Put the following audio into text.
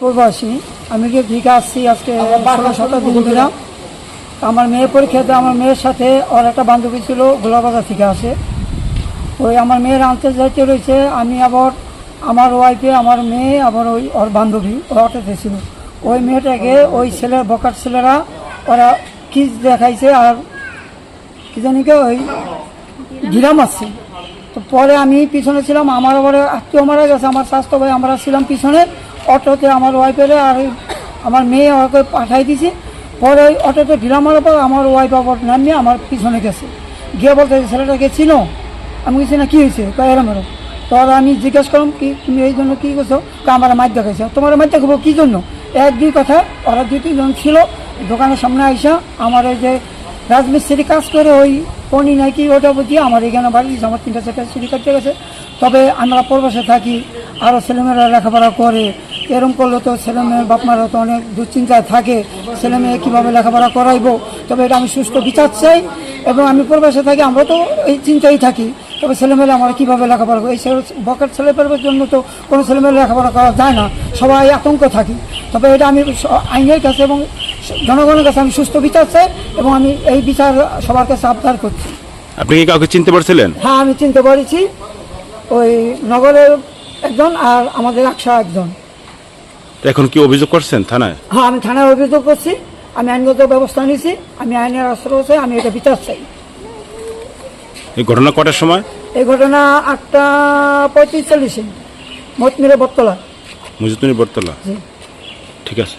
প্রবাসী আমি যে আসছি আজকে ষোলো সতেরো দিন দিলাম আমার মেয়ে পরীক্ষাতে আমার মেয়ের সাথে ওর একটা বান্ধবী ছিল গোলাবাজার থেকে আসে। ওই আমার মেয়ের আনতে যাইতে রয়েছে আমি আবার আমার ওয়াইফে আমার মেয়ে আবার ওই ওর বান্ধবী অটোতে ছিল। ওই মেয়েটাকে ওই ছেলের বকার ছেলেরা ওরা কি দেখাইছে আর কি জানি কে ওই ঘিরা মারছে। তো পরে আমি পিছনে ছিলাম আমার আবার আত্মীয় মারা গেছে আমার স্বাস্থ্য ভাই আমরা ছিলাম পিছনে। অটোতে আমার ওয়াইফের আর আমার মেয়ে ওকে পাঠাই দিছি। পরে ওই অটোতে ঢিলা মারার পর আমার ওয়াইফ আবার নামিয়ে আমার পিছনে গেছে। গিয়ে বলতে ছেলেটাকে চিনো আমি কিছু না, কী হয়েছে? এরম এরম। তো আমি জিজ্ঞেস করলাম, কি, তুমি এই জন্য কী করছ? তো আমার মাছ দেখাইছে। তোমার মাছ দেখাবো কী জন্য? এক, দুই কথা, ওরা দুই, তিনজন ছিল। দোকানের সামনে আইসা আমার ওই যে রাজমিস্ত্রি কাজ করে ওই পনি নাকি ওটা বুঝিয়ে আমার এখানে বাড়ি আমার তিনটা চারটা সিঁড়ি কাটতে গেছে। তবে আমরা পরবাসে থাকি আরও ছেলেমেয়েরা লেখাপড়া করে এরম করলে তো ছেলেমেয়ের বাপ মারা তো অনেক দুশ্চিন্তায় থাকে। ছেলেমেয়ে কীভাবে লেখাপড়া করাইবো? তবে এটা আমি সুস্থ বিচার চাই এবং আমি পরবাসে থাকি আমরা তো এই চিন্তায় থাকি। তবে ছেলেমেয়েরা আমরা কীভাবে লেখাপড়া করব এই ছেলে- বকের ছেলেপেলের জন্য তো কোনো ছেলেমেয়ের লেখাপড়া করা যায় না। সবাই আতঙ্ক থাকি। তবে এটা আমি আইনের কাছে এবং জনগণের কাছে আমি সুস্থ বিচার চাই এবং আমি এই বিচার সবার কাছে আবদার করছি। আপনি কি কাউকে চিনতে পারছিলেন? হ্যাঁ আমি চিনতে পারছি। ওই নগরের একজন আর আমাদের আকশা একজন। এখন কি অভিযোগ করছেন থানায়? হ্যাঁ আমি থানায় অভিযোগ করছি আমি আইনগত ব্যবস্থা নিয়েছি আমি আইনের আশ্রয় চাই আমি এটা বিচার চাই। এই ঘটনা কটার সময়? এই ঘটনা আটটা পঁয়ত্রিশ চল্লিশে মতমিরে বটতলা। মুজিতুনি বটতলা। ঠিক আছে।